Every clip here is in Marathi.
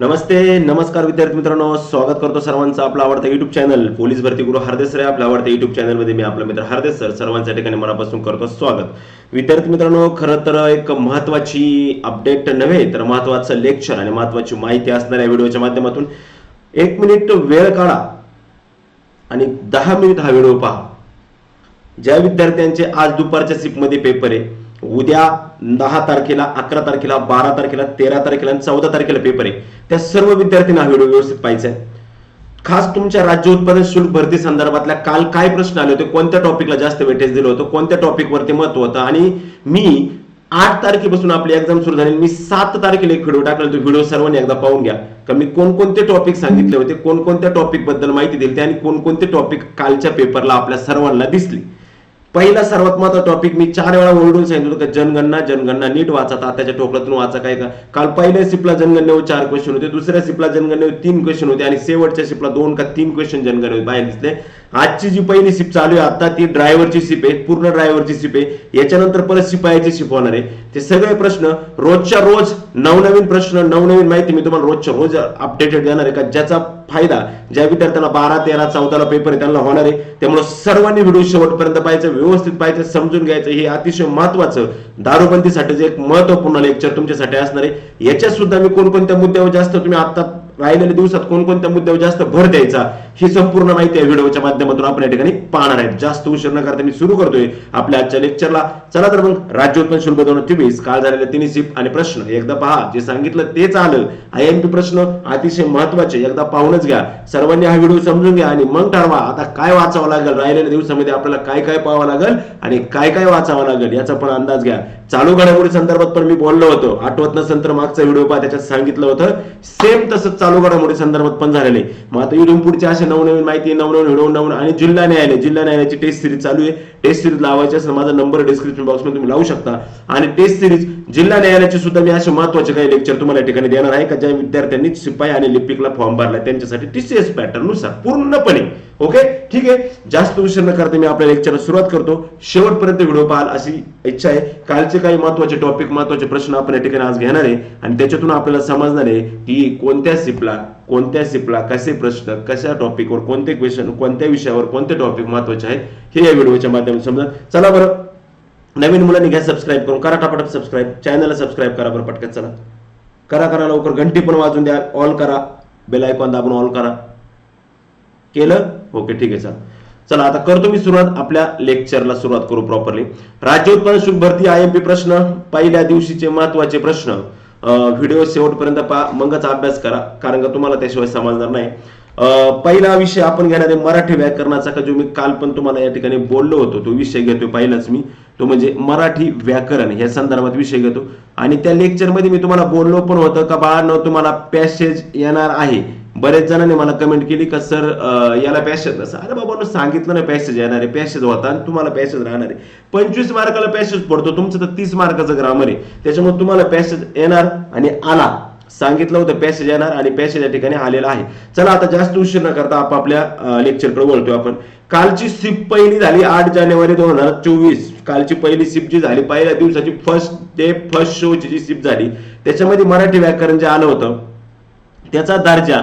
नमस्ते नमस्कार विद्यार्थी मित्रांनो स्वागत करतो सर्वांचं आपलं आवडतं युट्यूब चॅनल पोलीस भरती गुरु हरदेस रे आपल्या आवडत्या युट्यूब चॅनलमध्ये मी आपला मित्र हरदेस सर सर्वांच्या ठिकाणी मनापासून करतो स्वागत. विद्यार्थी मित्रांनो खरं तर एक महत्वाची अपडेट नव्हे तर महत्वाचं लेक्चर आणि महत्वाची माहिती असणाऱ्या व्हिडिओच्या माध्यमातून एक मिनिट वेळ काढा आणि दहा मिनिट हा व्हिडिओ पहा. ज्या विद्यार्थ्यांचे आज दुपारच्या सिपमध्ये पेपर आहे उद्या दहा तारखेला अकरा तारखेला बारा तारखेला तेरा तारखेला आणि चौदा तारखेला पेपर आहे. त्या सर्व विद्यार्थ्यांना हा व्हिडिओ व्यवस्थित पाहिजे आहे खास तुमच्या राज्य उत्पादन शुल्क भरती संदर्भातल्या काल काय प्रश्न आले होते कोणत्या टॉपिकला जास्त वेटेज दिलं होतं कोणत्या टॉपिकवरती महत्त्व होतं आणि मी आठ तारखेपासून आपली एक्झाम सुरू झाली मी सात तारखेला एक व्हिडिओ टाकला तो व्हिडिओ सर्वांनी एकदा पाहून घ्या. का मी कोणकोणते टॉपिक सांगितले होते कोणकोणत्या टॉपिकबद्दल माहिती दिली आणि कोणकोणते टॉपिक कालच्या पेपरला आपल्या सर्वांना दिसली. पहिला सर्वात महत्त्वाचा टॉपिक मी चार वेळा ओरडून सांगितलं होतं जनगणना जनगणना नीट वाचा तात्याच्या टोकलातून वाचा काय का? काल पहिल्या सिपला जनगणनेवर चार क्वेश्चन होते दुसऱ्या सिपला जनगणनेवर तीन क्वेश्चन होते आणि शेवटच्या सिपला दोन का तीन क्वेश्चन जनगणने बाहेर दिसले. आजची जी पहिली शिप चालू आहे आता ती ड्रायव्हरची शिप आहे पूर्ण ड्रायव्हरची शिप आहे. याच्यानंतर परत शिपायाची शिप होणार आहे. ते सगळे प्रश्न रोजच्या रोज नवनवीन प्रश्न नवनवीन माहिती मी तुम्हाला रोजच्या रोज अपडेटेड देणार आहे. का ज्याचा फायदा ज्या विद्यार्थ्यांना बारा तेरा चौदाला पेपर आहे त्यांना होणार आहे. त्यामुळे सर्वांनी व्हिडिओ शेवटपर्यंत पाहायचं व्यवस्थित पाहायचं समजून घ्यायचं. हे अतिशय महत्वाचं दारूबंदीसाठी जे एक महत्त्वपूर्ण लेक्चर तुमच्यासाठी असणार आहे. याच्यात सुद्धा मी कोणकोणत्या मुद्द्यावर जास्त तुम्ही आता राहिलेल्या दिवसात कोणकोणत्या मुद्द्यावर जास्त भर द्यायचा ही संपूर्ण माहिती या व्हिडिओच्या माध्यमातून आपण या ठिकाणी पाहणार आहेत. जास्त उशीर न करता मी सुरू करतोय आपल्या आजच्या लेक्चरला चला तर मग राज्य उत्पन्न शुल्क दोन तेवीस काल झालेले तिन्ही सीप आणि प्रश्न एकदा पहा. जे सांगितलं तेच आलं. आय एम पी प्रश्न अतिशय महत्त्वाचे एकदा पाहूनच घ्या. सर्वांनी हा व्हिडिओ समजून घ्या आणि मग ठरवा आता काय वाचावं लागेल. राहिलेल्या दिवसामध्ये आपल्याला काय काय पाहावं लागेल आणि काय काय वाचावं लागेल याचा पण अंदाज घ्या. चालू घडामोडी संदर्भात पण मी बोललो होतो. आठवत नसेल तर मागचा व्हिडिओ पहा. त्याच्यात सांगितलं होतं सेम तसंच चालू घडामोडी संदर्भात पण झालेले. मग आता इथून पुढचे असे नवनवीन माहिती नवनवीन व्हिडिओ नवीन आणि जिल्हा न्यायालय जिल्हा न्यायालयाची टेस्ट सिरीज चालू आहे. टेस्ट सिरीज लावायची असेल माझा नंबर डिस्क्रिप्शन बॉक्समध्ये तुम्ही लावू शकता. आणि टेस्ट सिरीज जिल्हा न्यायालयाचे सुद्धा मी असे महत्त्वाचे काही लेक्चर तुम्हाला या ठिकाणी देणार आहे का? ज्या विद्यार्थ्यांनी शिपाई आणि लिपिकला फॉर्म भरला त्यांच्यासाठी टीसीएस पॅटर्ननुसार पूर्णपणे ओके ठीक आहे? जास्त उशीर न करता मी आपल्या लेक्चरला सुरुवात करतो. शेवटपर्यंत व्हिडिओ पाहाल अशी इच्छा आहे. कालचे काही महत्त्वाचे टॉपिक महत्त्वाचे प्रश्न आपण या ठिकाणी आज घेणार आहे. आणि त्याच्यातून आपल्याला समजणार आहे की कोणत्या सिपला कोणत्या सिपला कसे प्रश्न कशा टॉपिकवर कोणते क्वेश्चन कोणत्या विषयावर कोणते टॉपिक महत्त्वाचे आहेत हे या व्हिडिओच्या माध्यमातून समजा चला बरं. नवीन मुलांनी घ्या सबस्क्राईब करून. करा टापाटप सबस्क्राईब चॅनलला सबस्क्राईब करा बरं पटकन. चला. करा करा लवकर. घंटी पण वाजून द्या. ऑल करा. बेल आयकॉन दाबून ऑल करा. केलं? ओके ठीक आहे सर चला आता करतो मी सुरुवात. आपल्या लेक्चरला सुरुवात करू प्रॉपरली राज्य उत्पादन शुल्क भरती आय एम पी प्रश्न पहिल्या दिवशीचे महत्त्वाचे प्रश्न. व्हिडिओ शेवटपर्यंत पहा. मगच अभ्यास करा कारण का तुम्हाला त्याशिवाय समजणार नाही. पहिला विषय आपण घेणार आहे मराठी व्याकरणाचा का जो मी काल पण तुम्हाला या ठिकाणी बोललो होतो तो विषय घेतो पहिलाच मी. तो म्हणजे मराठी व्याकरण. या संदर्भात विषय घेतो. आणि त्या लेक्चरमध्ये मी तुम्हाला बोललो पण होतं का बाळांनो तुम्हाला पॅसेज येणार आहे. बरेच जणांनी मला कमेंट केली का सर याला पॅसेज नसा अरे बाबा सांगितलं ना पॅसेज येणार आहे पॅसेज होता आणि तुम्हाला पॅसेज राहणार आहे. पंचवीस मार्काला पॅसेज पडतो तुमचं तर तीस मार्काचं ग्रामर आहे. त्याच्यामुळे तुम्हाला पॅसेज येणार आणि आला. सांगितलं होतं पॅसेज येणार आणि पॅसेज या ठिकाणी आलेला आहे. चला आता जास्त उशीर न करता आपापल्या लेक्चरकडे बोलतोय आपण. कालची सिप पहिली झाली आठ जानेवारी दोन हजार चोवीस. कालची पहिली सिप जी झाली पहिल्या दिवसाची फर्स्ट डे फर्स्ट शोची जी सिप झाली त्याच्यामध्ये मराठी व्याकरण जे आलं होतं त्याचा दर्जा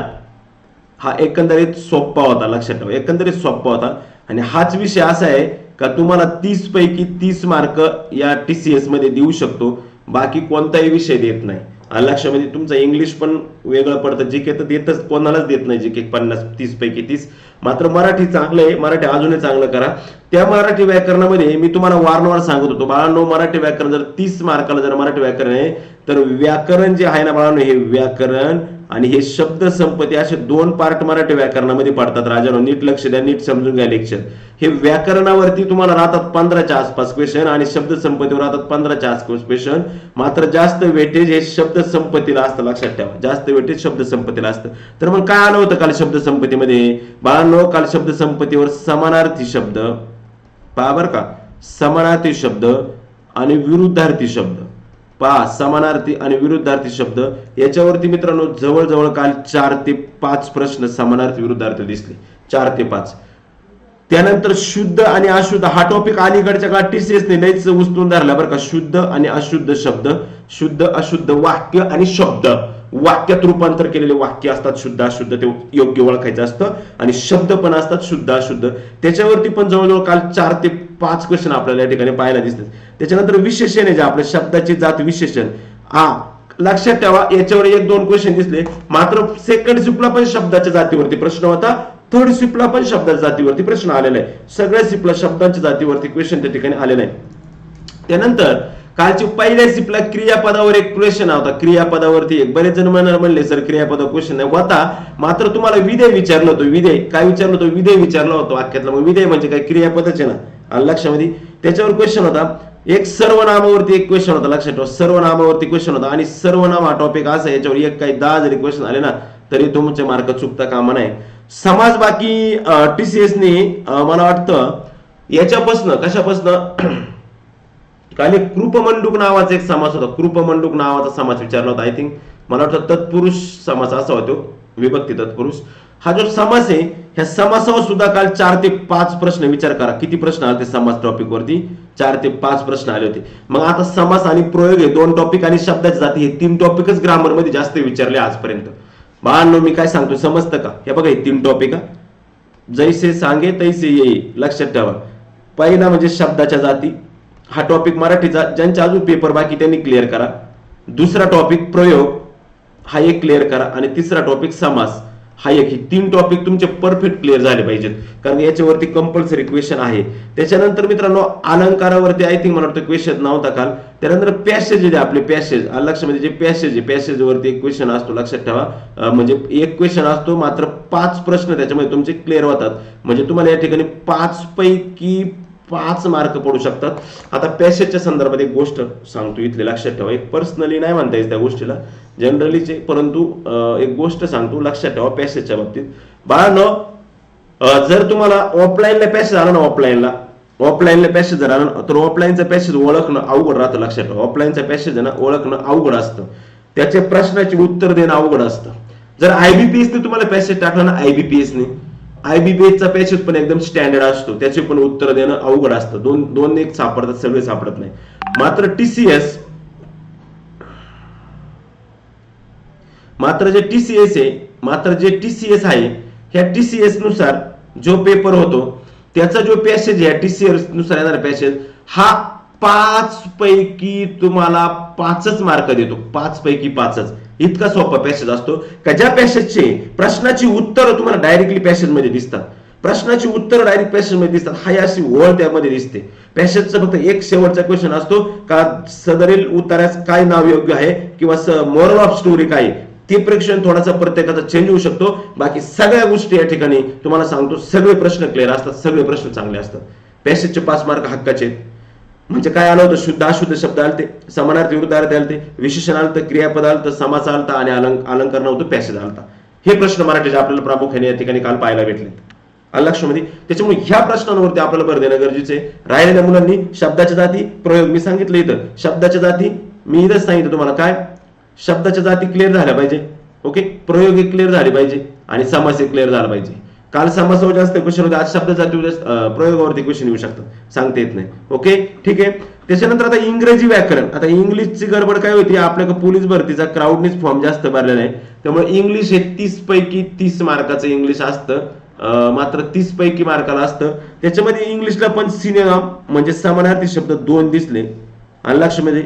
हा एकंदरीत सोप्पा होता लक्षात ठेवा. एकंदरीत सोप्पा होता. आणि हाच विषय असा आहे का तुम्हाला तीस पैकी तीस मार्क या टी सी एसमध्ये देऊ शकतो. बाकी कोणताही विषय देत नाही. आणि लक्षामध्ये तुमचं इंग्लिश पण वेगळं पडतं. जे के तर देतच कोणालाच देत नाही जे के पन्नास तीस पैकी तीस. मात्र मराठी चांगलं आहे. मराठी अजूनही चांगलं करा. त्या मराठी व्याकरणामध्ये मी तुम्हाला वारंवार सांगत होतो. बाळांनो मराठी व्याकरण जर तीस मार्काला जर मराठी व्याकरण आहे तर व्याकरण जे आहे ना बाळांनो हे व्याकरण आणि हे शब्द संपत्ती असे दोन पार्ट मराठी व्याकरणामध्ये पडतात. राजानो नीट लक्ष द्या नीट समजून घ्या लेक्चर. हे व्याकरणावरती तुम्हाला राहतात पंधराच्या आसपास क्वेश्चन आणि शब्द संपत्तीवर राहतात पंधराच्या आसपास क्वेश्चन मात्र जास्त वेटेज हे शब्द संपत्तीला असतं लक्षात ठेवा. जास्त वेटेज शब्द संपत्तीला असतं. तर मग काय आलं होतं काल शब्द संपत्तीमध्ये? बाळांनो काल शब्द संपत्तीवर समानार्थी शब्द. पहा बरं का. समानार्थी शब्द आणि विरुद्धार्थी शब्द. पहा समानार्थी आणि विरुद्धार्थी शब्द. याच्यावरती मित्रांनो जवळजवळ काल चार ते पाच प्रश्न समानार्थी विरुद्धार्थी दिसले. चार ते पाच. त्यानंतर शुद्ध आणि अशुद्ध हा टॉपिक अलीकडच्या काळात टीसीएस ने लयच उचलून धरला बरं का. शुद्ध आणि अशुद्ध शब्द. शुद्ध अशुद्ध वाक्य आणि शब्द. वाक्यात रूपांतर केलेले वाक्य असतात शुद्ध अशुद्ध ते योग्य ओळखायचं असतं. आणि शब्द पण असतात शुद्ध अशुद्ध. त्याच्यावरती पण जवळजवळ काल चार ते पाच क्वेश्चन आपल्याला या ठिकाणी पाहायला दिसतात. त्याच्यानंतर विशेषण आहे जे आपल्या शब्दाची जात विशेषण. हा लक्षात ठेवा याच्यावर एक दोन क्वेश्चन दिसले. मात्र सेकंड शिफ्टला पण शब्दाच्या जातीवरती प्रश्न होता. थर्ड शिफ्टला पण शब्दाच्या जातीवरती प्रश्न आलेला आहे. सगळ्या शिफ्टला शब्दांच्या जातीवरती क्वेश्चन त्या ठिकाणी आलेला आहे. त्यानंतर कालची पहिल्या सिपला क्रियापदावर एक क्वेश्चन होता. क्रियापदावरती एक बरेच जण म्हणणार म्हणले सर क्रियापदा क्वेश्चन होता मात्र तुम्हाला विधेय विचारलं होतं. विधेय काय विचारलं होतं? विधेय विचारलं होतं वाक्यातला. मग विधेय म्हणजे काय? क्रियापदच आहे ना. लक्षामध्ये? त्याच्यावर क्वेश्चन होता. एक सर्वनामावरती एक क्वेश्चन होता. लक्षात ठेवा. सर्वनामावरती क्वेश्चन होता. आणि सर्वनाम हा टॉपिक असा याच्यावर एक काही दहा जरी क्वेश्चन आले ना तरी तुमचे मार्क चुकता कामा नाही समाज बाकी टीसीएस ने मला वाटतं याच्यापासनं कशापासनं काल कृपमंडूक नावाचा एक समास होता. कृपमंडूक नावाचा समास विचारला होता. आय थिंक मला वाटतं तत्पुरुष समास असा होतो. विभक्ती तत्पुरुष. हा जो समास आहे ह्या समासावर सुद्धा काल चार ते पाच प्रश्न विचार करा. किती प्रश्न आले ते समास टॉपिक वरती? चार ते पाच प्रश्न आले होते. मग आता समास आणि प्रयोग हे दोन टॉपिक आणि शब्दाची जाती हे तीन टॉपिकच ग्रामरमध्ये जास्त विचारले आजपर्यंत. बाळांनो मी काय सांगतो? समजतं का? हे बघा हे तीन टॉपिक जैसे सांगे तैसे येई. लक्षात ठेवा. पहिला म्हणजे शब्दाच्या जाती हा टॉपिक मराठीचा ज्यांच्या अजून पेपर बाकी त्यांनी क्लिअर करा. दुसरा टॉपिक प्रयोग हा एक क्लिअर करा. आणि तिसरा टॉपिक समास. हा एक ही तीन टॉपिक तुमचे परफेक्ट क्लिअर झाले पाहिजेत. कारण याच्यावरती कंपल्सरी क्वेश्चन आहे. त्याच्यानंतर मित्रांनो अलंकारावरती आय थिंक मला वाटतं क्वेश्चन नव्हता काल. त्यानंतर पॅसेज म्हणजे जे आपले पॅसेज लक्षामध्ये जे पॅसेज आहे पॅसेज वरती एक क्वेश्चन असतो लक्षात ठेवा. म्हणजे एक क्वेश्चन असतो मात्र पाच प्रश्न त्याच्यामध्ये तुमचे क्लिअर होतात. म्हणजे तुम्हाला या ठिकाणी पाच पैकी पाच मार्क पडू शकतात. आता पॅसेजच्या संदर्भात एक गोष्ट सांगतो इथले लक्षात ठेवा. एक पर्सनली नाही म्हणता येईल त्या गोष्टीला. जनरलीचे परंतु एक गोष्ट सांगतो लक्षात ठेवा पॅसेजच्या बाबतीत. बाळांनो जर तुम्हाला ऑफलाईनला पॅसेज आला ना ऑफलाईनला ऑफलाईनला पॅसेज जर आला तर ऑफलाईनचा पॅसेज ओळखणं अवघड राहतं लक्षात ठेवा. ऑफलाईनचा पॅसेज ना ओळखणं अवघड असतं. त्याच्या प्रश्नाचे उत्तर देणं अवघड असतं. जर आयबीपीएस ने तुम्हाला पॅसेज टाकला ना आयबीपीएसने ने चा पॅसेज पण एकदम स्टँडर्ड असतो. त्याचे पण उत्तर देणं अवघड असतं. दोन दोन एक सापडतात सगळे सापडत नाही. मात्र टीसीएस मात्र जे टीसीएस आहे मात्र जे टीसीएस आहे ह्या टीसीएसनुसार जो पेपर होतो त्याचा जो पॅसेज आहे टीसीएसनुसार येणारा पॅसेज हा पाच पैकी तुम्हाला पाचच मार्क देतो. पाच पैकी पाचच. इतका सोपा पॅसेज असतो. का ज्या पॅसेजचे प्रश्नाची उत्तर तुम्हाला डायरेक्टली पॅसेजमध्ये दिसतात. प्रश्नाची उत्तर डायरेक्ट पॅसेजमध्ये दिसतात. हा अशी ओळ त्यामध्ये दिसते. पॅसेजचा फक्त एक शेवटचा क्वेश्चन असतो. का सदरील उत्तरास काय नाव योग्य आहे? किंवा मोरल ऑफ स्टोरी काय ते प्रेक्षण थोडासा प्रत्येकाचा चेंज होऊ शकतो. बाकी सगळ्या गोष्टी या ठिकाणी तुम्हाला सांगतो. सगळे प्रश्न क्लिअर असतात. सगळे प्रश्न चांगले असतात. पॅसेजचे पाच मार्क हक्काचे. आहेत म्हणजे काय आलं होतं? शुद्ध अशुद्ध शब्द आलते समानार्थी विरुद्ध अर्थ आलते विशेषण आलतं क्रियापद आलतं समास आलता आणि अलंक अलंकार नव्हतं पॅसेज आलता. हे प्रश्न मराठीचे आपल्याला प्रामुख्याने या ठिकाणी काल पाहायला भेटले. लक्षामध्ये त्याच्यामुळे ह्या प्रश्नांवरती आपल्याला भर देणं गरजेचे आहे. राहिलेल्या मुलांनी शब्दाच्या जाती प्रयोग मी सांगितलं इथं. शब्दाच्या जाती मी इथंच सांगितलं तुम्हाला काय? शब्दाच्या जाती क्लिअर झाल्या पाहिजे. ओके प्रयोग क्लिअर झाले पाहिजे आणि समास क्लिअर झाला पाहिजे. काल समासावर जास्त क्वेश्चन होते आज शब्द प्रयोगावरती क्वेश्चन येऊ शकतात. सांगता येत नाही. ओके ठीक आहे? त्याच्यानंतर आता इंग्रजी व्याकरण. आता इंग्लिशची गडबड काय होती? आपल्याकडे पोलीस भरतीचा क्राऊडनेच फॉर्म जास्त भरलेला आहे. त्यामुळे इंग्लिश हे तीस पैकी तीस मार्काचं इंग्लिश असतं. मात्र तीस पैकी मार्काला असतं. त्याच्यामध्ये इंग्लिशला पण सिनेमा म्हणजे समानार्थी शब्द दोन दिसले. आणि लक्षामध्ये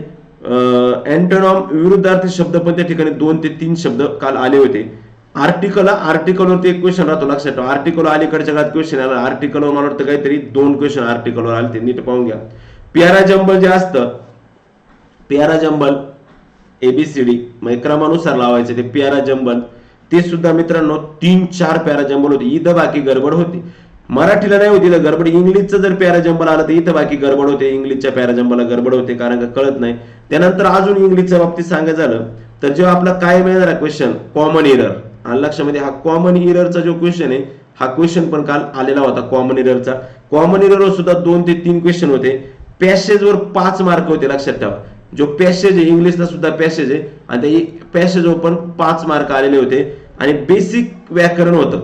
अँटोनॉम विरुद्धार्थी शब्द पण त्या ठिकाणी दोन ते तीन शब्द काल आले होते. आर्टिकल आर्टिकलवरती एक क्वेश्चन राहतो लक्षात ठेवा. आर्टिकल अलीकडच्या काळात क्वेश्चन आला. आर्टिकलवर मला वाटतं काहीतरी दोन क्वेश्चन आर्टिकलवर आले ते नीट पाहून घ्या. प्यारा जंबल जे असतं प्यारा जंबल एबीसीडी म्हणजे क्रमानुसार लावायचे ते प्यारा जंबल. ते सुद्धा मित्रांनो तीन चार प्यारा जंबल होते. इथं बाकी गडबड होती. मराठीला नाही होती इथं गडबड. इंग्लिशचं जर प्यारा जंबल आलं तर इथं बाकी गडबड होते. इंग्लिशच्या प्यारा जंबलला गडबड होते कारण का कळत नाही. त्यानंतर अजून इंग्लिशच्या बाबतीत सांगायचं झालं तर जेव्हा आपला काय मिळणार क्वेश्चन कॉमन इरर आणि लक्षामध्ये हा कॉमन इररचा जो क्वेश्चन आहे हा क्वेश्चन पण काल आलेला होता कॉमन इररचा कॉमन इररवर सुद्धा दोन ते तीन क्वेश्चन होते. पॅसेजवर पाच मार्क होते लक्षात ठेवा. जो पॅसेज आहे इंग्लिशला सुद्धा पॅसेज आहे. आणि त्या पॅसेजवर पण पाच मार्क आलेले होते. आणि बेसिक व्याकरण होतं.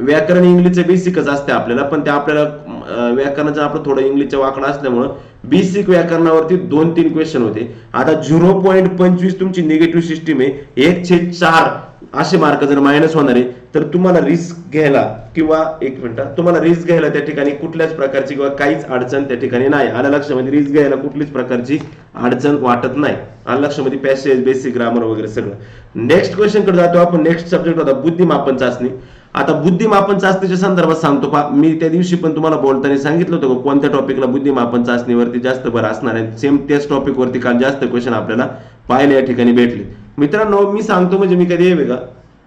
व्याकरण इंग्लिशचं बेसिकच असते आपल्याला पण ते आपल्याला व्याकरणाचं आपलं थोडं इंग्लिशचं वाकडं असल्यामुळं बेसिक व्याकरणावरती दोन तीन क्वेश्चन होते. आता झिरो पॉईंट पंचवीस तुमची निगेटिव्ह सिस्टीम आहे. एक छेद चार. असे मार्क जर मायनस होणार आहे तर तुम्हाला रिस्क घ्यायला किंवा एक मिनिट तुम्हाला रिस्क घ्यायला त्या ठिकाणी कुठल्याच प्रकारची किंवा काहीच अडचण त्या ठिकाणी नाही. आला लक्षामध्ये रिस्क घ्यायला कुठलीच प्रकारची अडचण वाटत नाही. आला लक्षामध्ये पॅसेज बेसिक ग्रामर वगैरे सगळं. नेक्स्ट क्वेश्चनकडे जातो आपण. नेक्स्ट सब्जेक्ट होता बुद्धिमापन चाचणी. आता बुद्धिमापन चाचणीच्या संदर्भात सांगतो पा मी त्या दिवशी पण तुम्हाला बोलताना सांगितलं होतं का कोणत्या टॉपिकला बुद्धिमापन चाचणीवरती जास्त भर असणार आहे? सेम त्याच टॉपिक वरती काल जास्त क्वेश्चन आपल्याला पाहायला या ठिकाणी भेटले. मित्रांनो मी सांगतो म्हणजे मी कधी येवे का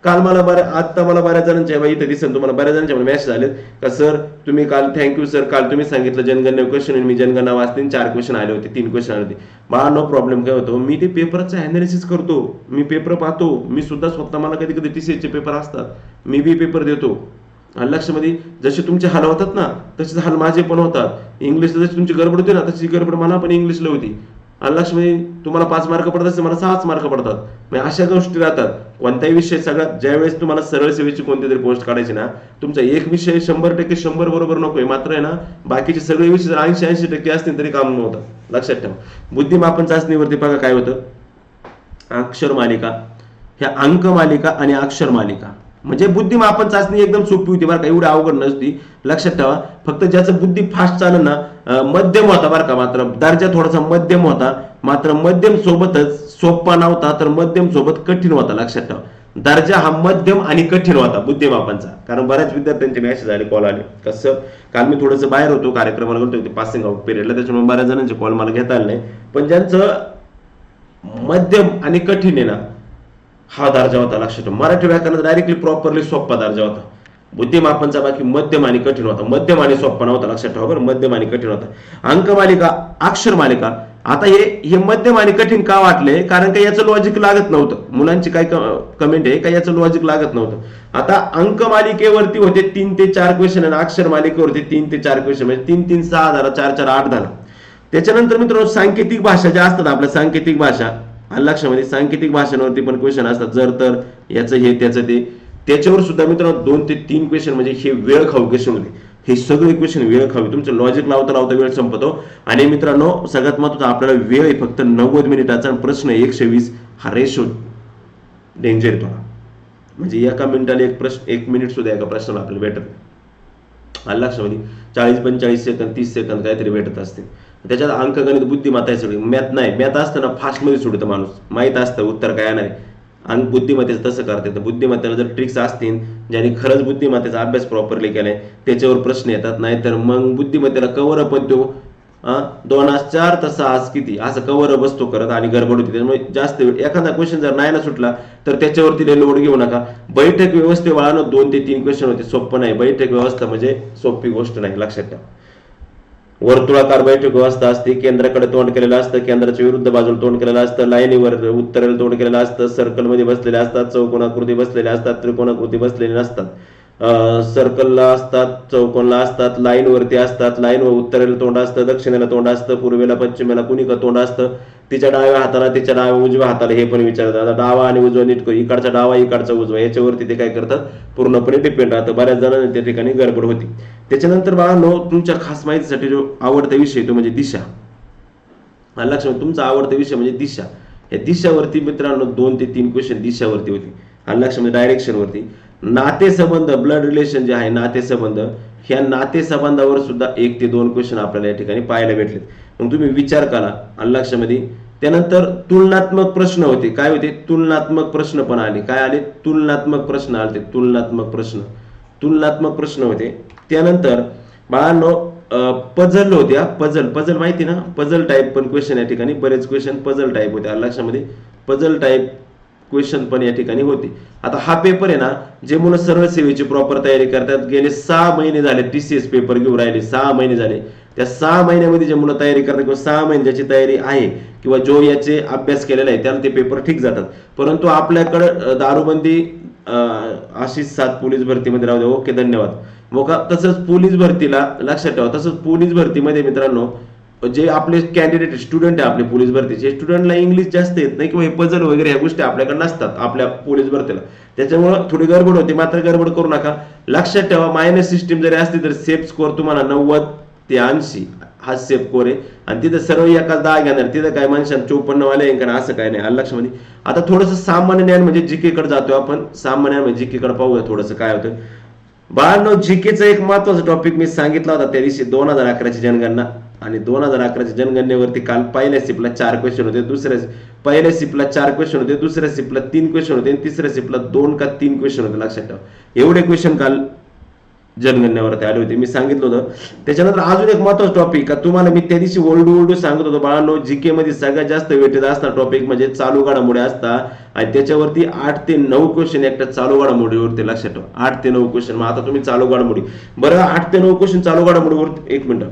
काल मला बऱ्या आता मला बऱ्याच जणांच्या इथे दिसेल तुम्हाला बऱ्याच जणांच्या मॅच आलेत. का सर तुम्ही काल थँक्यू सर काल तुम्ही सांगितलं जनगणना क्वेश्चन मी जनगणना वाचते चार क्वेश्चन आले होते तीन क्वेश्चन आले होते. मला नो प्रॉब्लेम काय होतो? मी ते पेपरचं अनालिसिस करतो. मी पेपर पाहतो. मी सुद्धा स्वतः मला कधी कधी टी चे पेपर असतात. मी बी पेपर देतो. आणि लक्षामध्ये जसे तुमचे हाल होतात ना तसेच हाल माझे पण होतात. इंग्लिशला जशी तुमची गडबड होती ना तशी गडबड मला पण इंग्लिशला होती. आणि लक्षामध्ये तुम्हाला पाच मार्क पडतात असते मला सहाच मार्क पडतात. म्हणजे अशा गोष्टी राहतात. कोणताही विषय सगळ्यात ज्यावेळेस तुम्हाला सरळ सेवेची कोणती तरी पोस्ट काढायची ना तुमचा एक विषय शंभर टक्के शंभर बरोबर नकोय मात्र आहे ना बाकीचे सगळे विषय जर ऐंशी ऐंशी टक्के असतील तरी काम नव्हतं. लक्षात ठेवा. बुद्धिमापन चाचणीवरती बघा काय होतं. अक्षर मालिका. ह्या अंक मालिका आणि अक्षर मालिका. म्हणजे बुद्धिमापन चाचणी एकदम सोपी होती बरं का? एवढी अवघड नसती. लक्षात ठेवा फक्त ज्याचं बुद्धी फास्ट चालेल ना मध्यम होता बरं का? मात्र दर्जा थोडासा मध्यम होता. मात्र मध्यम सोबतच सोपा नव्हता तर मध्यम सोबत कठीण होता लक्षात ठेवा. दर्जा हा मध्यम आणि कठीण होता बुद्धिमापनचा. कारण बऱ्याच विद्यार्थ्यांचे मेसेज आले कॉल आले. कसं? काल मी थोडंसं बाहेर होतो कार्यक्रमाला करतो पासिंग आउट पिरियडला त्याच्यामुळे बऱ्याच जणांचे कॉल मला घेता आले नाही. पण ज्यांचं मध्यम आणि कठीण आहे ना हा दर्जा होता लक्षात ठेवा मराठी व्याकरणात डायरेक्टली प्रॉपरली सोप्पा दर्जा होता बुद्धिमापनचा बाकी मध्यम आणि कठीण होता मध्यम आणि सोप्पा नव्हता लक्षात ठेवा बरं मध्यम आणि कठीण होता अंकमालिका अक्षर मालिका आता हे हे मध्यम आणि कठीण का वाटले कारण का याचं लॉजिक लागत नव्हतं मुलांची काय कमेंट आहे का याचं लॉजिक लागत नव्हतं आता अंक मालिकेवरती होते तीन ते चार क्वेश्चन आणि अक्षर मालिकेवरती तीन ते चार क्वेश्चन म्हणजे तीन तीन सहा झाला चार चार आठ झाला त्याच्यानंतर मित्रांनो सांकेतिक भाषा ज्या असतात आपल्या सांकेतिक भाषा आणि लक्षामध्ये सांकेतिक भाषांवरती पण क्वेश्चन असतात. जर तर याचं हे त्याचं ते. त्याच्यावर सुद्धा मित्रांनो दोन ते तीन क्वेश्चन म्हणजे हे वेळ खाऊ क्वेश्चन होते? हे सगळे क्वेश्चन वेळ खावी. तुमचं लॉजिक लावता लावता वेळ संपतो. आणि मित्रांनो सगळ्यात महत्त्वाचा आपल्याला वेळ आहे फक्त नव्वद मिनिटाचा. प्रश्न एकशे वीस हा रेशो डेंजर आहे थोडा म्हणजे एका मिनिटाला एक प्रश्न एक मिनिट सुद्धा एका प्रश्नाला आपल्याला भेटत नाही. लक्षामध्ये चाळीस पंचेचाळीस सेकंद तीस सेकंद काहीतरी भेटत असते. त्याच्यात अंकगणित बुद्धिमत्ता आहे सगळी. मॅथ नाही. मॅथ असतं ना फास्टमध्ये सोडतं माणूस. माहीत असतं उत्तर काय नाही आणि बुद्धिमत्तेचं तसं करते. तर बुद्धिमत्तेला जर ट्रिक्स असतील ज्यांनी खरंच बुद्धिमत्तेचा अभ्यास प्रॉपरली केलाय त्याच्यावर प्रश्न येतात. नाहीतर मग बुद्धिमत्तेला कवर पण देऊ दोन आज चार तसा आज किती? असं कवर बसतो करत आणि गडबड होती. त्यामुळे जास्त वेळ एखादा क्वेश्चन जर नाही ना सुटला तर त्याच्यावरती लोड घेऊ नका. बैठक व्यवस्थेवाळानं दोन ते तीन क्वेश्चन होते. सोपं नाही. बैठक व्यवस्था म्हणजे सोपी गोष्ट नाही लक्षात ठेवा. वर्तुळाकार बैठक व्यवस्था असते. केंद्राकडे तोंड केलेलं असतं. केंद्राच्या विरुद्ध बाजूला तोंड केलेलं असतं. लाईनीवर उत्तरेला तोंड केलेलं असतं. सर्कलमध्ये बसलेले असतात. चौकोनाकृती बसलेले असतात. त्रिकोणाकृती बसलेले नसतात. अं, सर्कलला असतात चौकोनला असतात लाईन वरती असतात. व उत्तरेला तोंड असतं दक्षिणेला तोंड असतं पूर्वेला पश्चिमेला कुणी का तोंड असतं? तिच्या डाव्या हाताला तिच्या डाव्या उजव्या हाताला हे पण विचारतात. आता डावा आणि उजवा नीट इकडचा डावा इकडचा उजवा याच्यावरती ते काय करतात? पूर्णपणे डिपेंड राहतं. बऱ्याच जणांना त्या ठिकाणी गडबड होती. त्याच्यानंतर बाळांनो तुमच्या खास माहितीसाठी जो आवडता विषय तो म्हणजे दिशा. आणि लक्षात तुमचा आवडता विषय म्हणजे दिशा. या दिशावरती मित्रांनो दोन ते तीन क्वेश्चन दिशावरती होती. आणि लक्षामध्ये डायरेक्शनवरती नातेसंबंध ब्लड रिलेशन जे आहे नातेसंबंध ह्या नातेसंबंधावर सुद्धा एक ते दोन क्वेश्चन आपल्याला या ठिकाणी पाहायला भेटलेत. मग तुम्ही विचार करा अल्लाक्षामध्ये त्यानंतर तुलनात्मक प्रश्न होते. काय होते? तुलनात्मक प्रश्न पण आले. काय आले? तुलनात्मक प्रश्न आले. तुलनात्मक प्रश्न. तुलनात्मक प्रश्न होते. त्यानंतर बाळांनो पझल होत्या. पझल पझल माहिती ना? पझल टाईप पण क्वेश्चन या ठिकाणी. बरेच क्वेश्चन पझल टाईप होते. अल्लाक्षामध्ये पझल टाईप क्वेश्चन पण या ठिकाणी होते. आता हा पेपर आहे ना जे मुलं सरळ सेवेची प्रॉपर तयारी करतात. गेले सहा महिने झाले टीसीएस पेपर घेऊन राहिले. सहा महिने झाले. त्या सहा महिन्यामध्ये जे मुलं तयारी करतात किंवा सहा महिने ज्याची तयारी आहे किंवा जो याचे अभ्यास केलेला आहे त्याला ते पेपर ठीक जातात. परंतु आपल्याकडं दारूबंदी अशीच सात पोलीस भरतीमध्ये राहू द्या. ओके धन्यवाद. मग तसंच पोलीस भरतीला लक्षात ठेवा. तसंच पोलीस भरतीमध्ये मित्रांनो जे आपले कॅन्डिडेट स्टुडंट आहे आपले पोलीस भरतीचे स्टुडंटला इंग्लिश जास्त येत नाही किंवा हे पजल वगैरे ह्या गोष्टी आपल्याकडे नसतात आपल्या पोलीस भरतीला. त्याच्यामुळं थोडी गडबड होते मात्र गडबड करू नका. लक्षात ठेवा मायनस सिस्टीम जरी असली तर सेफ स्कोअर तुम्हाला नव्वद ते ऐंशी हा सेफ आहे. आणि तिथं सर्व एका दहा घेणार. तिथं काय माणसांना चोपन्न वाले कारण असं काय नाही. आलं लक्षामध्ये आता थोडंसं सामान्य ज्ञान म्हणजे जिकेकडे जातो जातोय आपण. सामान्य म्हणजे जिकेकडे पाहूया थोडंसं काय होतं बाळांनो जिकेचा एक महत्त्वाचा टॉपिक मी सांगितला होता त्या दिवशी. दोन हजार अकराची जनगणना. आणि दोन हजार अकराच्या जनगणनेवरती काल पहिल्या सिपला चार क्वेश्चन होते. दुसऱ्या पहिल्या सिपला चार क्वेश्चन होते. दुसऱ्या सिपला तीन क्वेश्चन होते. आणि तिसऱ्या सिपला दोन का तीन क्वेश्चन होते. लक्षात ठेवा. एवढे क्वेश्चन काल जनगणनेवरती आले होते. मी सांगितलं होतं. त्याच्यानंतर अजून एक महत्त्वाचा टॉपिक का तुम्हाला मी त्या दिवशी ओल्ड ओल्ड सांगत होतो बाळांनो जीके मध्ये सगळ्यात जास्त वेटेज असता टॉपिक म्हणजे चालू घडामोडी असतात आणि त्याच्यावरती आठ ते नऊ क्वेश्चन एकट्या चालू घडामोडीवरती लक्षात ठेवा. आठ ते नऊ क्वेश्चन मग आता तुम्ही चालू घडामोडी. बरं आठ ते नऊ क्वेश्चन चालू घडामोडीवरती एक मिनिट.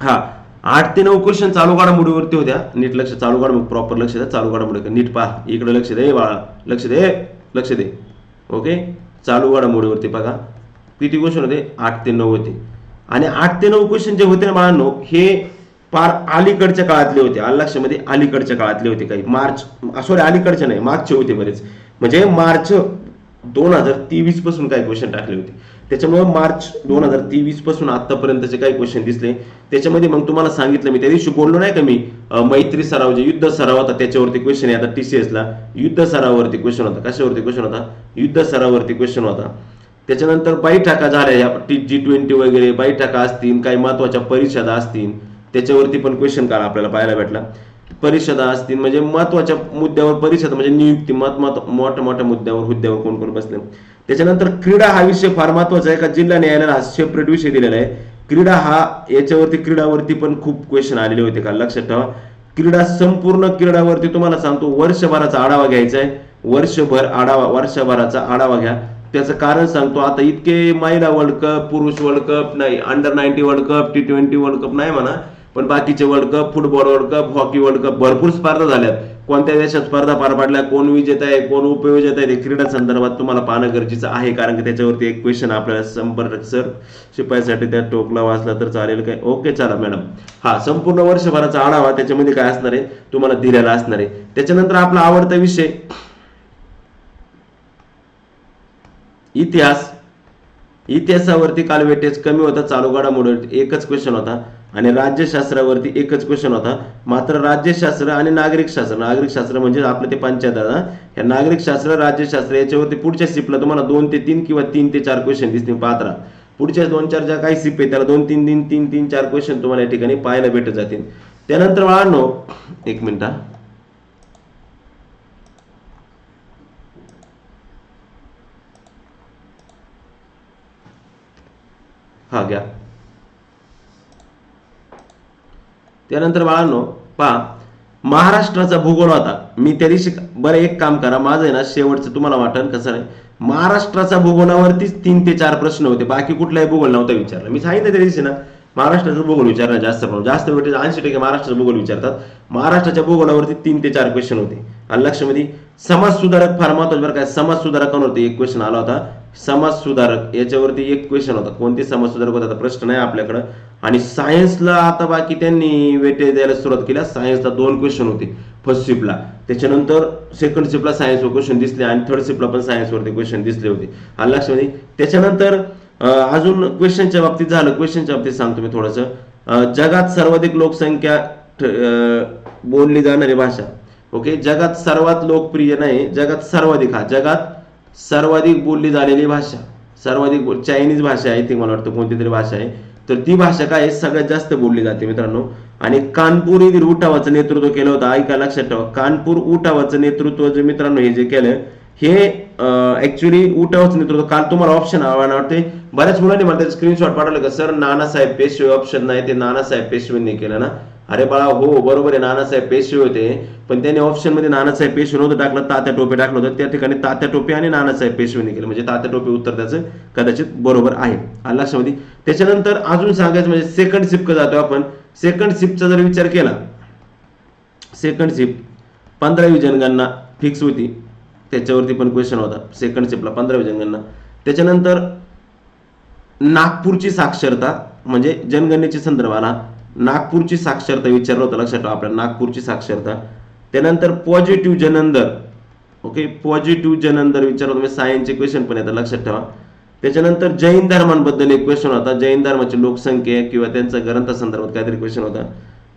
हा आठ ते नऊ क्वेश्चन चालू घडामोडीवरती होत्या. नीट लक्ष चालू घडामोडी प्रॉपर लक्ष द्या चालू घडामोडी नीट पहा. इकडे लक्ष दे बाळा. लक्ष दे लक्ष दे. ओके चालू घडामोडीवरती बघा. किती क्वेश्चन होते? आठ ते नऊ होते. आणि आठ ते नऊ क्वेश्चन जे होते ना बाळांनो हे फार अलीकडच्या काळातले होते. आलं अलीकडच्या काळातले होते काही. मार्च सॉरी अलीकडचे नाही. मार्चचे होते बरेच. म्हणजे मार्च दोन हजार तेवीसपासून काही क्वेश्चन टाकले होते. त्याच्यामुळे मार्च दोन हजार तेवीसपासून आतापर्यंतचे काही क्वेश्चन दिसले. त्याच्यामध्ये मग तुम्हाला सांगितलं मी त्या दिवशी बोललो नाही का मी? मैत्री सराव जे युद्ध सराव होता त्याच्यावरती क्वेश्चन आहे. आता TCS ला. युद्ध सरावावरती क्वेश्चन होता. कशावरती क्वेश्चन होता? युद्ध सरावावरती क्वेश्चन होता. त्याच्यानंतर बैठका झाल्या या जी ट्वेंटी वगैरे बैठका असतील काही महत्त्वाच्या परिषदा असतील त्याच्यावरती पण क्वेश्चन काळ आपल्याला पाहायला भेटला. परिषदा असतील म्हणजे महत्त्वाच्या मुद्द्यावर परिषद म्हणजे नियुक्ती मोठ्या मोठ्या मुद्द्यावर हुद्द्यावर कोण कोण बसले. त्याच्यानंतर क्रीडा हा विषय फार महत्त्वाचा आहे का जिल्हा न्यायालयाला हा सेपरेट विषय दिलेला आहे. क्रीडा हा याच्यावरती क्रीडावरती पण खूप क्वेश्चन आलेले होते का? लक्षात ठेवा. क्रीडा संपूर्ण क्रीडावरती तुम्हाला सांगतो वर्षभराचा आढावा घ्यायचा आहे. वर्षभर आढावा वर्षभराचा आढावा घ्या. त्याचं कारण सांगतो. आता इतके महिला वर्ल्ड कप पुरुष वर्ल्ड कप नाही under ninety world cup T twenty world cup नाही म्हणा. पण बाकीचे world cup football world cup hockey world cup भरपूर स्पर्धा झाल्यात. कोणत्या देशात स्पर्धा पार पाडल्या कोण विजेता आहे कोण उपविजेता आहे ते क्रीडा संदर्भात तुम्हाला पाहणं गरजेचं आहे. कारण की त्याच्यावरती एक क्वेश्चन आपल्याला संपर्क सर शिपायसाठी त्या टोकला वाचला तर चालेल काय? ओके चला मॅडम हा संपूर्ण वर्षभराचा आढावा त्याच्यामध्ये काय असणार आहे? तुम्हाला दिलेला असणार आहे. त्याच्यानंतर आपला आवडता विषय. इतिहास. इतिहासावरती काल वेटेज कमी होता चालू घडामोडी एकच क्वेश्चन होता आणि राज्यशास्त्रावरती एकच क्वेश्चन होता. मात्र राज्यशास्त्र आणि नागरिक शास्त्र नागरिक शास्त्र म्हणजे आपलं ते पंचायत दादा. ह्या नागरिक शास्त्र राज्यशास्त्र याच्यावरती पुढच्या सिपला तुम्हाला दोन ते तीन किंवा तीन ते चार क्वेश्चन दिसतील. पाहत राहा. पुढच्या दोन चार ज्या काही सिप आहे त्याला दोन तीन तीन तीन तीन चार क्वेश्चन तुम्हाला या ठिकाणी पाहायला भेटत जातील. त्यानंतर बाळांनो एक मिनिट हा. घ्या. त्यानंतर बाळांनो पहा महाराष्ट्राचा भूगोल होता मी त्या दिवशी बरं एक काम करा माझं आहे ना शेवटचं तुम्हाला वाटण कसं नाही? महाराष्ट्राचा भूगोलावरतीच तीन ते चार प्रश्न होते बाकी कुठलाही भूगोल नव्हता विचारला. मी सांगितलं त्या दिवशी ना महाराष्ट्राचं भूगोल विचारला जास्त प्रमाणात. जास्त वेळ ऐंशी टक्के महाराष्ट्राचं भूगोल विचारतात. महाराष्ट्राच्या भूगोलावरती तीन ते चार क्वेश्चन होते. आणि लक्षामध्ये समाज सुधारक फार महत्त्वाचे बरं काय समाज सुधारकांवरती एक क्वेश्चन आला होता. समाज सुधारक याच्यावरती एक क्वेश्चन होता. कोणते समाज सुधारक होता प्रश्न नाही आपल्याकडं. आणि सायन्सला आता बाकी त्यांनी वेटे द्यायला सुरुवात केल्या सायन्सला दोन क्वेश्चन होते. फर्स्ट शिपला त्याच्यानंतर सेकंड शिपला सायन्सवर क्वेश्चन दिसले आणि थर्ड शिपला पण सायन्सवरती क्वेश्चन दिसले होते. आणि लक्षामध्ये त्याच्यानंतर अजून क्वेश्चनच्या बाबतीत झालं. क्वेश्चनच्या बाबतीत सांगतो मी थोडंसं. जगात सर्वाधिक लोकसंख्या ठ- बोलली जाणारी भाषा. ओके? जगात सर्वात लोकप्रिय नाही जगात सर्वाधिक हा जगात सर्वाधिक बोलली झालेली भाषा सर्वाधिक बोल चायनीज भाषा आहे ती मला वाटतं कोणती तरी भाषा आहे. तर ती भाषा काय आहे? सगळ्यात जास्त बोलली जाते मित्रांनो. आणि कानपूर येथील उठावाचं नेतृत्व केलं होतं ऐका लक्षात ठेवा. कानपूर उठावाचं नेतृत्व जे मित्रांनो हे जे केलं हे ऍक्च्युली उठावाचं नेतृत्व काल तुम्हाला ऑप्शन वाटते बऱ्याच मुलांनी मला त्याचं स्क्रीनशॉट पाठवलं का? सर नानासाहेब पेशवे ऑप्शन नाही ते नानासाहेब पेशवेंनी केलं ना. अरे बाळा हो बरोबर आहे. नानासाहेब पेशवे होते. पण त्याने ऑप्शनमध्ये नानासाहेब पेशवे नव्हतं टाकलं तात्या टोपे टाकलं होतं. त्या ठिकाणी तात्या टोपे आणि नानासाहेब पेशवेंनी केलं म्हणजे तात्या टोपे उत्तर त्याचं कदाचित बरोबर आहे. आलं लक्षामध्ये त्याच्यानंतर अजून सांगायचं म्हणजे सेकंड शिफ्ट जातो आपण. सेकंड शिफ्टचा जर विचार केला सेकंड शिफ्ट पंधरावी जनगणना फिक्स होती. त्याच्यावरती पण क्वेश्चन होता. सेकंड शिफ्टला पंधरावी जनगणना. त्याच्यानंतर नागपूरची साक्षरता म्हणजे जनगणनेच्या संदर्भाला नागपूरची साक्षरता विचारलं होतं लक्षात ठेवा आपल्या नागपूरची साक्षरता. त्यानंतर पॉझिटिव्ह जनंदर. ओके पॉझिटिव्ह जनंदर विचारलं तुम्ही सायन्सचे क्वेश्चन पण येतात लक्षात ठेवा. त्याच्यानंतर जैन धर्मांबद्दल एक क्वेश्चन होता. जैन धर्माची लोकसंख्या किंवा त्यांचा ग्रंथासंदर्भात काहीतरी क्वेश्चन होता.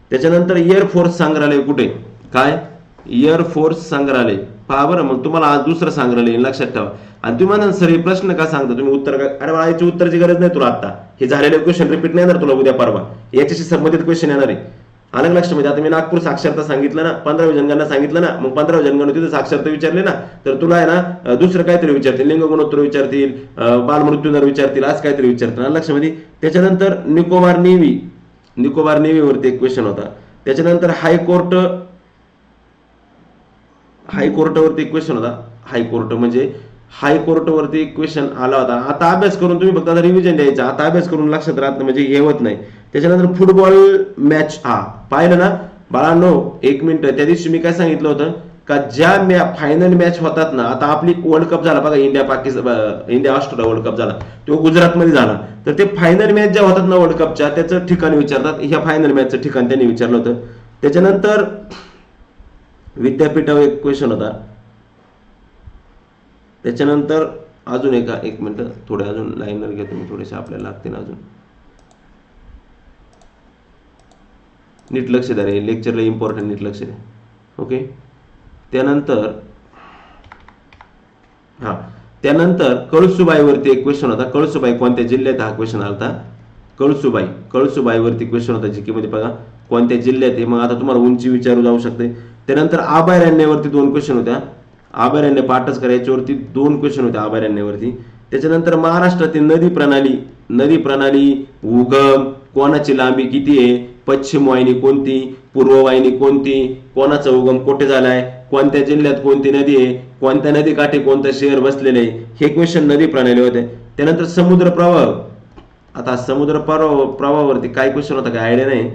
त्याच्यानंतर एअरफोर्स संग्रहालय कुठे? काय? एअरफोर्स संग्रहालय. पहा बरं मग तुम्हाला आज दुसरं संग्रहालय येईल, लक्षात ठेवा. आणि तुम्ही म्हणा सर हे प्रश्न का सांगता? तुम्ही उत्तर का? अरे मला याची उत्तराची गरज नाही तुला आता. हे झालेले क्वेश्चन रिपीट नाही येणार तुला उद्या परवा. याच्याशी संबंधित क्वेश्चन येणार आहे. अलग लक्षामध्ये म्हणजे आता मी नागपूर साक्षरता सांगितलं ना पंधराव्या जनगणना सांगितलं ना मग पंधरा जनगणना तिथे साक्षरता विचारले ना तर तुला आहे ना दुसरं काहीतरी विचारतील. लिंग गुणोत्तर विचारतील अं, बालमृत्यू दर विचारतील आज काहीतरी विचारतील. अलग लक्षामध्ये म्हणजे त्याच्यानंतर निकोबार नेव्ही निकोबार नेव्हीवरती एक क्वेश्चन होता. त्याच्यानंतर हायकोर्ट हायकोर्टावरती एक क्वेश्चन होता. हायकोर्ट म्हणजे हायकोर्टवरती क्वेश्चन आला होता. आता अभ्यास करून तुम्ही फक्त आता रिव्हिजन द्यायचा. आता अभ्यास करून लक्षात राहत म्हणजे हे होत नाही. त्याच्यानंतर फुटबॉल मॅच हा पाहिलं ना? बाळांनो एक मिनिट. त्या दिवशी मी काय सांगितलं होतं? का ज्या मॅ फायनल मॅच होतात ना आता आपली वर्ल्ड कप झाला. बघा India Pakistan India Australia world cup झाला. तो गुजरातमध्ये झाला. तर ते फायनल मॅच ज्या होतात ना वर्ल्ड कपच्या त्याचं ठिकाण विचारतात. ह्या फायनल मॅचचं ठिकाण त्यांनी विचारलं होतं. त्याच्यानंतर विद्यापीठावर एक क्वेश्चन होता. त्याच्यानंतर अजून एका एक मिनटं थोडे अजून लाईनर घेतो मी थोडेसे आपल्याला लागतील अजून. नीट लक्ष द्या रे लेक्चरला इम्पॉर्टंट नीट लक्ष द्या. ओके त्यानंतर हा. त्यानंतर कळसुबाईवरती एक क्वेश्चन होता. कळसुबाई कोणत्या जिल्ह्यात? हा क्वेश्चन आला होता कळसुबाई. कळसुबाईवरती क्वेश्चन होता जी मध्ये बघा कोणत्या जिल्ह्यात आहे? मग आता तुम्हाला उंची विचारू जाऊ शकते. त्यानंतर अभयारण्यावरती दोन क्वेश्चन होत्या. अभयारण्य पाठच याच्यावरती दोन क्वेश्चन होते अभयारण्यावरती त्याच्यानंतर महाराष्ट्रातील नदी प्रणाली नदी प्रणाली उगम कोणाची लांबी किती आहे पश्चिम वाहिनी कोणती पूर्व वाहिनी कोणती कोणाचा उगम कुठे झालाय कोणत्या जिल्ह्यात कोणती नदी आहे कोणत्या नदीकाठी कोणतं शहर बसलेलं आहे हे क्वेश्चन नदी प्रणाली होते. त्यानंतर समुद्र प्रवाह. आता समुद्र प्रवाह प्रवाहावरती काय क्वेश्चन होता काय आयडिया नाही.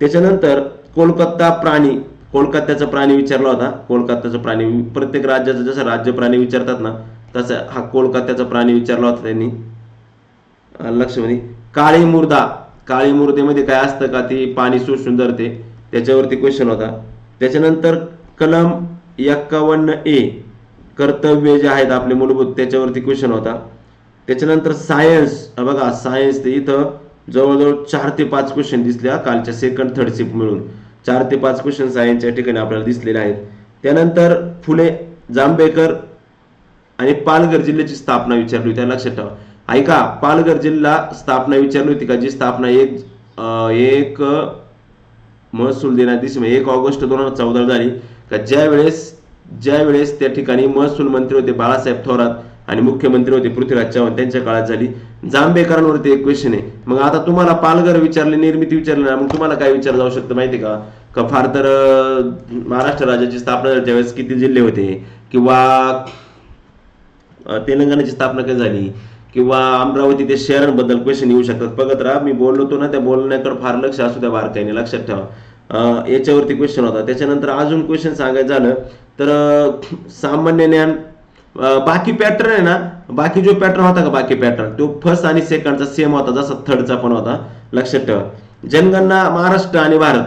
त्याच्यानंतर कोलकाता प्राणी. कोलकात्याचा प्राणी विचारला होता. कोलकात्याचा प्राणी प्रत्येक राज्याचं जसं राज्य प्राणी विचारतात ना तसं हा कोलकात्याचा प्राणी विचारला होता त्यांनी. लक्ष्मणी काळी मुर्दा काळी मुर्देमध्ये काय असतं का? ती पाणी शोषून धरते त्याच्यावरती क्वेश्चन होता. त्याच्यानंतर कलम एक्कावन्न ए कर्तव्य जे आहेत आपले मूलभूत त्याच्यावरती क्वेश्चन होता. त्याच्यानंतर सायन्स बघा सायन्स ते इथं जवळजवळ चार ते पाच क्वेश्चन दिसले हा कालच्या सेकंड थर्ड शिफ्ट मिळून. चार ते पाच क्वेश्चन या ठिकाणी आपल्याला दिसलेले आहेत. त्यानंतर फुले जांभेकर आणि पालघर जिल्ह्याची स्थापना विचारली होती. त्या लक्षात ठेवा. ऐका पालघर जिल्हा स्थापना विचारली होती का? जी स्थापना एक एक महसूल दिनादिशी म्हणजे एक ऑगस्ट दोन हजार चौदा झाली. का ज्या वेळेस ज्या वेळेस त्या ठिकाणी महसूल मंत्री होते बाळासाहेब थोरात आणि मुख्यमंत्री होते पृथ्वीराज चव्हाण त्यांच्या काळात झाली. जांभेकरांवरती एक क्वेश्चन आहे. मग आता तुम्हाला पालघर विचारले निर्मिती विचारली ना मग तुम्हाला काय विचार जाऊ शकतं माहिती का? का फार तर महाराष्ट्र राज्याची स्थापना झाली त्यावेळेस किती जिल्हे होते? किंवा तेलंगणाची स्थापना कधी झाली? किंवा अमरावती ते शहरांबद्दल क्वेश्चन येऊ शकतात. बघत राहा मी बोललो होतो ना त्या बोलण्याकडे फार लक्ष असू द्या बारकाईने लक्षात ठेवा. याच्यावरती क्वेश्चन होता. त्याच्यानंतर अजून क्वेश्चन सांगायचं झालं तर सामान्य ज्ञान बाकी पॅटर्न आहे ना बाकी जो पॅटर्न होता का बाकी पॅटर्न तो फर्स्ट आणि सेकंडचा सेम होता जसा थर्डचा पण होता. लक्षात ठेवा. जनगणना महाराष्ट्र आणि भारत.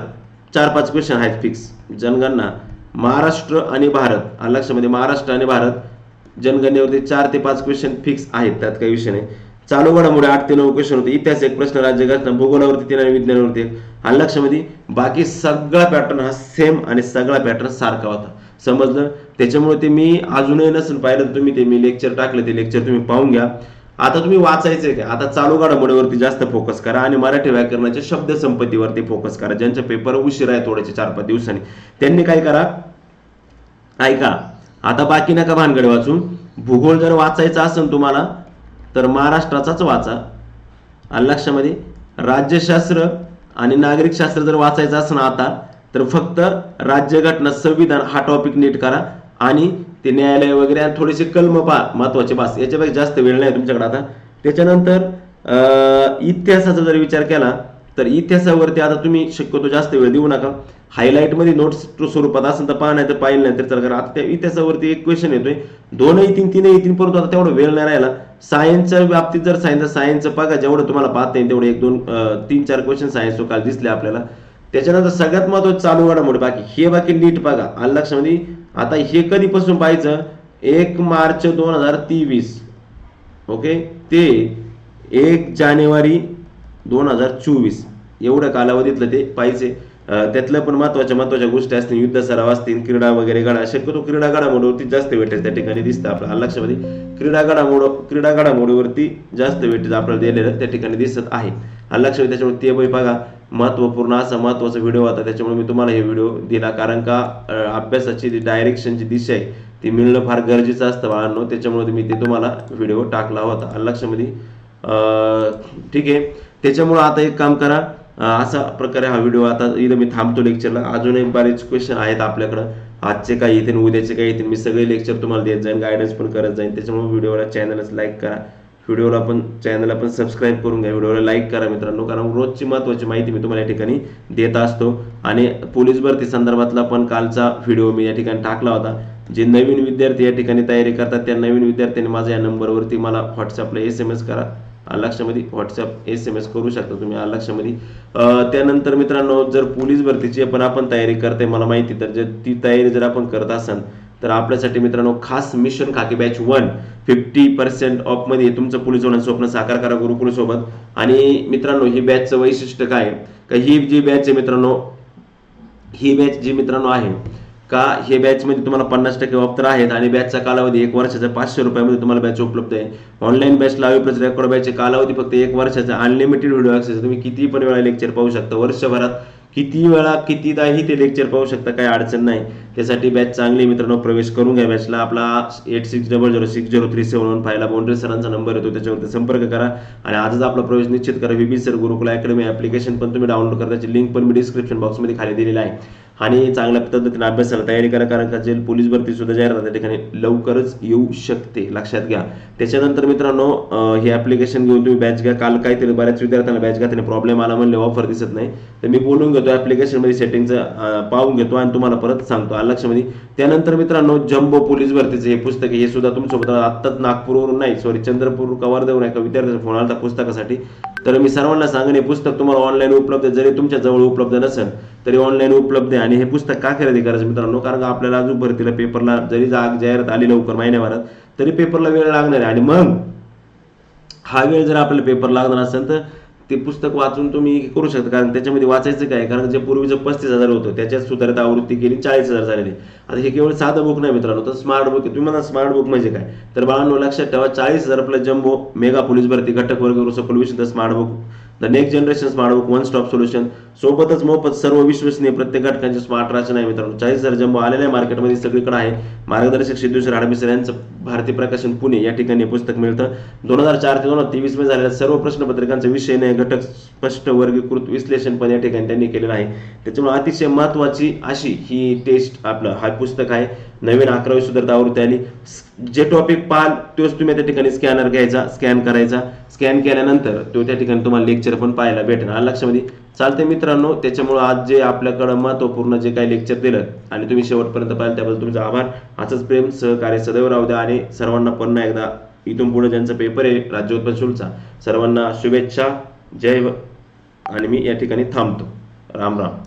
चार पाच क्वेश्चन आहेत फिक्स जनगणना महाराष्ट्र आणि भारत. आणि लक्षामध्ये म्हणजे महाराष्ट्र आणि भारत जनगणनेवरती चार ते पाच क्वेश्चन फिक्स आहेत त्यात काही विषय नाही. चालू घडामोडी आठ ते नऊ क्वेश्चन होते. इतिहास एक प्रश्न राज्यघटना भूगोलावरती तीन आणि विज्ञानावरती एक. आणि लक्षामध्ये म्हणजे बाकी सगळा पॅटर्न हा सेम आणि सगळा पॅटर्न सारखा होता. समजलं? त्याच्यामुळे ते मी अजूनही नसेल पाहिलं तर तुम्ही ते मी लेक्चर टाकलं ते लेक्चर तुम्ही पाहून घ्या. आता तुम्ही वाचायचंय का आता चालू घडामोडीवरती जास्त फोकस करा आणि मराठी व्याकरणाच्या शब्द संपत्तीवरती फोकस करा. ज्यांचे पेपर उशीर आहे थोड्याचे चार पाच दिवसांनी. त्यांनी काय करा? ऐका. आता बाकी नका भानगड वाचून. भूगोल जर वाचायचा असेल तुम्हाला तर महाराष्ट्राचाच वाचा. आणि लक्षामध्ये? राज्यशास्त्र आणि नागरिकशास्त्र जर वाचायचं असेल आता तर फक्त राज्यघटना संविधान हा टॉपिक नीट करा. आणि ते न्यायालय वगैरे आणि थोडेसे कलम पा महत्त्वाचे बास. याच्यापेक्षा जास्त वेळ नाही तुमच्याकडे आता. त्याच्यानंतर अं, इतिहासाचा जर विचार केला तर इतिहासावरती आता तुम्ही शक्यतो जास्त वेळ देऊ नका. हायलाईटमध्ये नोट्स स्वरूपात असेल तर पहा नाही तर पाहिलं नाही तर चला कारण आता त्या इतिहासावरती एक क्वेश्चन येतोय. दोनही तीन तीनही तीन परंतु आता तेवढा वेळ नाही राहिला. सायन्सच्या बाबतीत जर सायन्स सायन्सचं बघा जेवढं तुम्हाला पाहता येईल तेवढे एक दोन तीन चार क्वेश्चन सायन्स काल दिसले आपल्याला. त्याच्यानंतर सगळ्यात महत्वाचं चालू घडामोडी बाकी हे बाकी नीट बघा. आलं लक्षामध्ये म्हणजे आता हे कधीपासून पाहायचं? एक मार्च दोन हजार तेवीस. ओके? ते एक जानेवारी दोन हजार चोवीस. एवढ्या कालावधीतलं ते पाहिजे त्यातलं त्यातल्या पण महत्त्वाच्या महत्त्वाच्या गोष्टी असतील. युद्ध सराव असतील क्रीडा वगैरे घडा शक्यतो क्रीडा घडामोडीवरती जास्त वेटेज त्या ठिकाणी दिसतं आपल्या लक्षामध्ये म्हणजे क्रीडा घडामोड क्रीडा घडामोडीवरती जास्त वेटेज आपल्याला दिलेलं त्या ठिकाणी दिसत आहे. लक्षामध्ये म्हणजे त्याच्यामुळे ते बघ. महत्त्वपूर्ण असा महत्त्वाचा व्हिडिओ होता. त्याच्यामुळे मी तुम्हाला हे व्हिडिओ दिला. कारण का अभ्यासाची जी डायरेक्शनची दिशा आहे ती मिळणं फार गरजेचं असतं बाळांनो. त्याच्यामुळे मी ते तुम्हाला व्हिडिओ टाकला होता. लक्षामध्ये ठीक आहे. त्याच्यामुळं आता एक काम करा. असा प्रकारे हा व्हिडिओ आता इथं मी थांबतो लेक्चरला अजूनही बरेच क्वेश्चन आहेत आपल्याकडं. आजचे काय येतील उद्याचे काय येतील मी सगळे लेक्चर तुम्हाला देत जाईन. गायडन्स पण करत जाईन. त्याच्यामुळे व्हिडिओला चॅनलच लाईक करा. व्हिडिओला पण चॅनलला पण सबस्क्राईब करून घ्या. व्हिडिओला लाईक करा मित्रांनो. कारण रोजची महत्त्वाची माहिती मी तुम्हाला या ठिकाणी देत असतो. आणि पोलीस भरती संदर्भातला पण कालचा व्हिडिओ मी या ठिकाणी टाकला होता. जे नवीन विद्यार्थी या ठिकाणी तयारी करतात त्या नवीन विद्यार्थ्यांनी माझ्या या नंबरवरती मला व्हॉट्सअपला एस एम एस करा लक्षामध्ये व्हॉट्सअप एस एम एस करू शकता तुम्ही लक्षामध्ये. त्यानंतर मित्रांनो जर पोलीस भरतीची पण आपण तयारी करते मला माहिती तर जर ती तयारी जर आपण करत असाल तर आपल्यासाठी मित्रांनो खास मिशन खाकी बॅच वन फिफ्टी पर्सेंट ऑफमध्ये तुमचं पोलीस होण्याचं स्वप्न साकार करा गुरुकुल सोबत आणि मित्रांनो ही बॅचचं वैशिष्ट्य काय? आहे? का ही जी बॅच आहे मित्रांनो ही बॅच जी मित्रांनो आहे का हे बॅच मध्ये तुम्हाला पन्नास टक्के ऑफ तर आहेत आणि बॅचचा कालावधी एक वर्षाचा पाचशे रुपयामध्ये तुम्हाला बॅच उपलब्ध आहे. ऑनलाईन बॅचला लाईव्ह रेकॉर्ड बॅचचे कालावधी फक्त एक वर्षाचा अनलिमिटेड व्हिडिओ ऍक्सेस तुम्ही किती पण वेळा लेक्चर पाहू शकता. वर्षभरात किती वेळा कितीदाही ते लेक्चर पाहू शकता काही अडचण नाही. त्यासाठी बॅच चांगली मित्रांनो प्रवेश करून घ्या बॅचला आपला eight six double zero six zero three seven one फायला Boundary सरांचा नंबर येतो त्याच्यावरती संपर्क करा. आणि आजच आपला प्रवेश निश्चित करा. VB sir Gurukul academy application पण तुम्ही डाउनलोड करा त्याची लिंक पण मी डिस्क्रिप्शन बॉक्समध्ये खाली दिलेली आहे. आणि चांगल्या पद्धतीने अभ्यासाला तयारी करा कारण का जे पोलीस भरती सुद्धा जाहीर त्या ठिकाणी लवकरच येऊ शकते. लक्षात घ्या. त्याच्यानंतर मित्रांनो हे ऍप्लिकेशन घेऊन तुम्ही बॅच घ्या. काल काहीतरी बऱ्याच विद्यार्थ्यांना बॅच घ्या त्याने प्रॉब्लेम आला म्हणले ऑफर दिसत नाही. तर मी बोलून घेतो ऍप्लिकेशनमध्ये सेटिंगचं पाहून घेतो आणि तुम्हाला परत सांगतो. आलं लक्षामध्ये त्यानंतर मित्रांनो जम्बो पोलीस भरतीचे हे पुस्तक हे सुद्धा तुमच्यासोबत आत्ताच नागपूरवरून नाही सॉरी चंद्रपूर कवर्धेवरून एका विद्यार्थ्याचा फोन आला पुस्तकासाठी. तर मी सर्वांना सांगेन हे पुस्तक तुम्हाला ऑनलाईन उपलब्ध जरी तुमच्या जवळ उपलब्ध नसेल तरी ऑनलाईन उपलब्ध आहे. आणि हे पुस्तक का खरेदी करायचं मित्रांनो? कारण का आपल्याला अजून भरतीला पेपरला जरी जाग जाहिरात आली लवकर महिन्याभरात तरी पेपरला वेळ लागणार आहे. आणि मग हा वेळ जर आपल्याला पेपर लागणार असेल तर ते पुस्तक वाचून तुम्ही करू शकता. कारण त्याच्यामध्ये वाचायचं काय? कारण जे पूर्वीचं पस्तीस हजार होतं त्याच्यात सुधारित आवृत्ती केली चाळीस हजार झालेली. आता हे केवळ साधं बुक नाही मित्रांनो तर स्मार्ट बुक आहे. तुम्ही म्हणा स्मार्ट बुक म्हणजे काय? तर बाळांनो लक्षात ठेवा चाळीस हजार आपलं जम्बो मेगा पोलीस भरती घटक वर्ग सखोल विषय smart book the next generation smart book one stop solution सोबतच मोफत सर्व विश्वसनीय प्रत्येक घटकांचे स्मार्ट रचना आहे मित्रांनो. चाळीस हजार जम्बो आलेल्या मार्केटमध्ये सगळीकडे आहे. मार्गदर्शक सिद्धेश्वर हाडमिसर यांचं भारतीय प्रकाशन पुणे या ठिकाणी पुस्तक मिळतं. दोन हजार चार ते दोन हजार तेवीसमध्ये झालेल्या सर्व प्रश्नपत्रिकांचा विषय नाही घटक स्पष्ट वर्गीकृत विश्लेषण पण या ठिकाणी त्यांनी केलेलं आहे. त्याच्यामुळे अतिशय महत्वाची अशी ही टेस्ट आपलं हा पुस्तक आहे. नवीन अकरावी सुधारता आवृत्ती आली. जे टॉपिक पाहाल तोच तुम्ही त्या ठिकाणी स्कॅनर घ्यायचा स्कॅन करायचा. स्कॅन केल्यानंतर तो त्या ठिकाणी तुम्हाला लेक्चर पण पाहायला भेटेल. लक्षामध्ये. चालते मित्रांनो त्याच्यामुळे आज जे आपल्याकडं महत्त्वपूर्ण जे काही लेक्चर दिलं आणि तुम्ही शेवटपर्यंत पाहिलं त्याबद्दल तुमचा आभार. असंच प्रेम सहकार्य सदैव राहू द्या आणि सर्वांना पुन्हा एकदा इथून पुढे ज्यांचा पेपर आहे राज्य उत्पन्न शुल्कचा सर्वांना शुभेच्छा. जय आणि मी या ठिकाणी थांबतो. राम राम.